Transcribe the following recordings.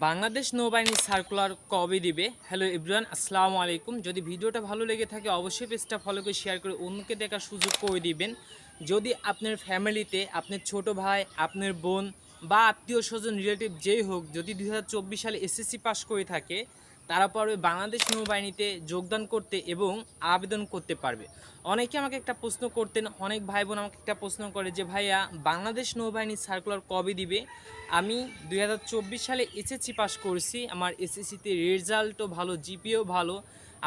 বাংলাদেশ নৌবাহিনী সার্কুলার কবে দিবে? হ্যালো ইব্রান আসসালামু আলাইকুম। যদি ভিডিওটা ভালো লেগে থাকে, অবশ্যই পেজটা ফলো করে শেয়ার করে অন্যকে দেখার সুযোগ করে দিবেন। যদি আপনার ফ্যামিলিতে আপনার ছোট ভাই, আপনার বোন বা আত্মীয় স্বজন রিলেটিভ যেই হোক, যদি দু হাজার চব্বিশ সালে এসএসসি পাস করে থাকে তারা পারবে বাংলাদেশ নৌবাহিনীতে যোগদান করতে এবং আবেদন করতে পারবে। অনেকে আমাকে একটা প্রশ্ন করতেন, অনেক ভাই বোন আমাকে একটা প্রশ্ন করে যে, ভাইয়া, বাংলাদেশ নৌবাহিনী সার্কুলার কবে দিবে? আমি দু হাজার চব্বিশ সালে এসএসসি পাস করেছি। আমার এসএসসিতে রেজাল্টও ভালো, জিপিও ভালো।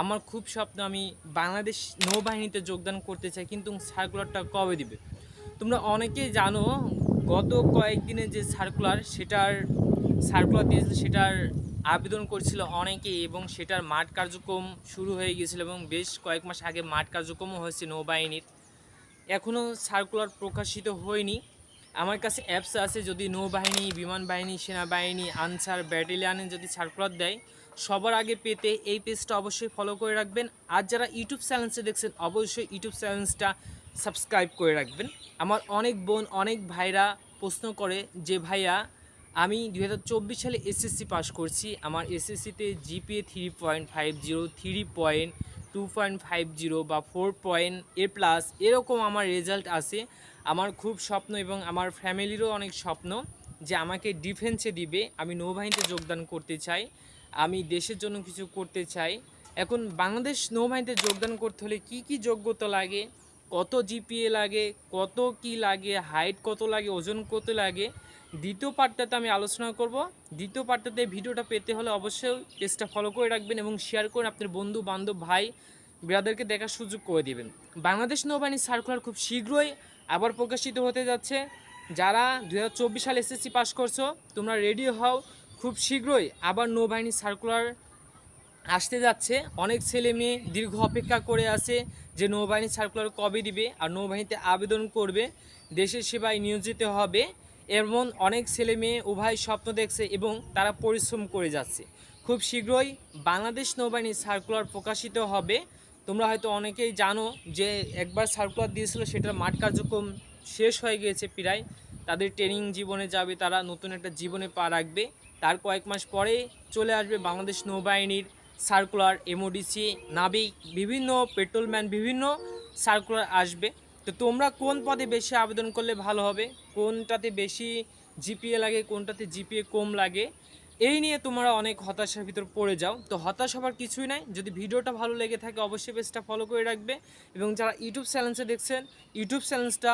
আমার খুব স্বপ্ন আমি বাংলাদেশ নৌবাহিনীতে যোগদান করতে চাই, কিন্তু সার্কুলারটা কবে দিবে? তোমরা অনেকেই জানো, গত কয়েকদিনে যে সার্কুলার, সেটার সার্কুলার দিয়েছিল, সেটার আবেদন করছিল অনেকে এবং সেটার মাঠ কার্যক্রম শুরু হয়ে গিয়েছিল এবং বেশ কয়েক মাস আগে মাঠ কার্যক্রমও হয়েছে নৌবাহিনীর। এখনও সার্কুলার প্রকাশিত হয়নি। আমার কাছে অ্যাপস আছে, যদি নৌবাহিনী বিমান বাহিনী সেনাবাহিনী, আনসার ব্যাটালিয়ানে যদি সার্কুলার দেয়, সবার আগে পেতে এই পেজটা অবশ্যই ফলো করে রাখবেন। আর যারা ইউটিউব চ্যানেলসে দেখছেন, অবশ্যই ইউটিউব চ্যানেলসটা সাবস্ক্রাইব করে রাখবেন। আমার অনেক বোন, অনেক ভাইরা প্রশ্ন করে যে, ভাইয়া আমি দু হাজার চব্বিশ সালে এসএসসি পাস করছি। আমার এসএসসিতে GPA three point five zero three point two point five zero বা ফোর পয়েন্ট এ প্লাস এরকম আমার রেজাল্ট আছে। আমার খুব স্বপ্ন এবং আমার ফ্যামিলিরও অনেক স্বপ্ন যে আমাকে ডিফেন্সে দিবে। আমি নৌবাহিনীতে যোগদান করতে চাই। আমি দেশের জন্য কিছু করতে চাই। এখন বাংলাদেশ নৌবাহিনীতে যোগদান করতে হলে কি কি যোগ্যতা লাগে? কত জিপিএ লাগে, কত কি লাগে হাইট কত লাগে, ওজন কত লাগে, দ্বিতীয় পার্টটাতে আমি আলোচনা করব। দ্বিতীয় পার্টটাতে ভিডিওটা পেতে হলে অবশ্যই পেজটা ফলো করে রাখবেন এবং শেয়ার করে আপনার বন্ধু, বান্ধব, ভাই ব্রাদারকে দেখার সুযোগ করে দিবেন। বাংলাদেশ নৌবাহিনী সার্কুলার খুব শীঘ্রই আবার প্রকাশিত হতে যাচ্ছে। যারা দু সালে এসএসসি পাস করছ, তোমরা রেডি হও। খুব শীঘ্রই আবার নৌবাহিনী সার্কুলার আসতে যাচ্ছে। অনেক ছেলে মেয়ে দীর্ঘ অপেক্ষা করে আছে যে নৌবাহিনী সার্কুলার কবে দিবে আর নৌবাহিনীতে আবেদন করবে। দেশের সেবায় নিয়োজিত হবে এমন অনেক ছেলে মেয়ে উভয় স্বপ্ন দেখছে এবং তারা পরিশ্রম করে যাচ্ছে। খুব শীঘ্রই বাংলাদেশ নৌবাহিনী সার্কুলার প্রকাশিত হবে। তোমরা হয়তো অনেকেই জানো যে একবার সার্কুলার দিয়েছিল সেটার মাঠ কার্যক্রম শেষ হয়ে গিয়েছে প্রায়। তাদের ট্রেনিং জীবনে যাবে, তারা নতুন একটা জীবনে পা রাখবে। তার কয়েক মাস পরে চলে আসবে বাংলাদেশ নৌবাহিনীর সার্কুলার এমওডিসি নাবিক বিভিন্ন পেট্রোলম্যান, বিভিন্ন সার্কুলার আসবে। তো তোমরা কোন পদে বেশি আবেদন করলে ভালো হবে? কোনটাতে বেশি জিপিএ লাগে, কোনটাতে জিপিএ কম লাগে? এই নিয়ে তোমরা অনেক হতাশার ভিতর পড়ে যাও। তো হতাশ হবার কিছুই নাই। যদি ভিডিওটা ভালো লেগে থাকে, অবশ্যই পেজটা ফলো করে রাখবে। এবং যারা ইউটিউব চ্যানেলসে দেখছেন ইউটিউব চ্যানেলসটা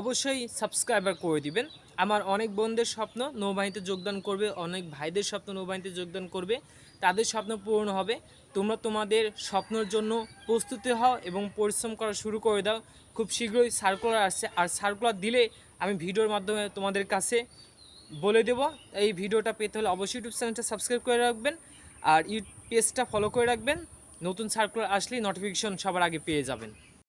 অবশ্যই সাবস্ক্রাইবার করে দিবেন। আমার অনেক বোনদের স্বপ্ন নৌবাহিনীতে যোগদান করবে, অনেক ভাইদের স্বপ্ন নৌবাহিনীতে যোগদান করবে, তাদের স্বপ্ন পূরণ হবে। তোমরা তোমাদের স্বপ্নের জন্য প্রস্তুতি হও এবং পরিশ্রম করা শুরু করে দাও। খুব শীঘ্রই সার্কুলার আসছে আর সার্কুলার দিলে আমি ভিডিওর মাধ্যমে তোমাদের কাছে বলে দেবো। এই ভিডিওটা পেতে হলে অবশ্যই ইউটিউব চ্যানেলটা সাবস্ক্রাইব করে রাখবেন আর ইউ পেজটা ফলো করে রাখবেন। নতুন সার্কুলার আসলেই নোটিফিকেশন সবার আগে পেয়ে যাবেন।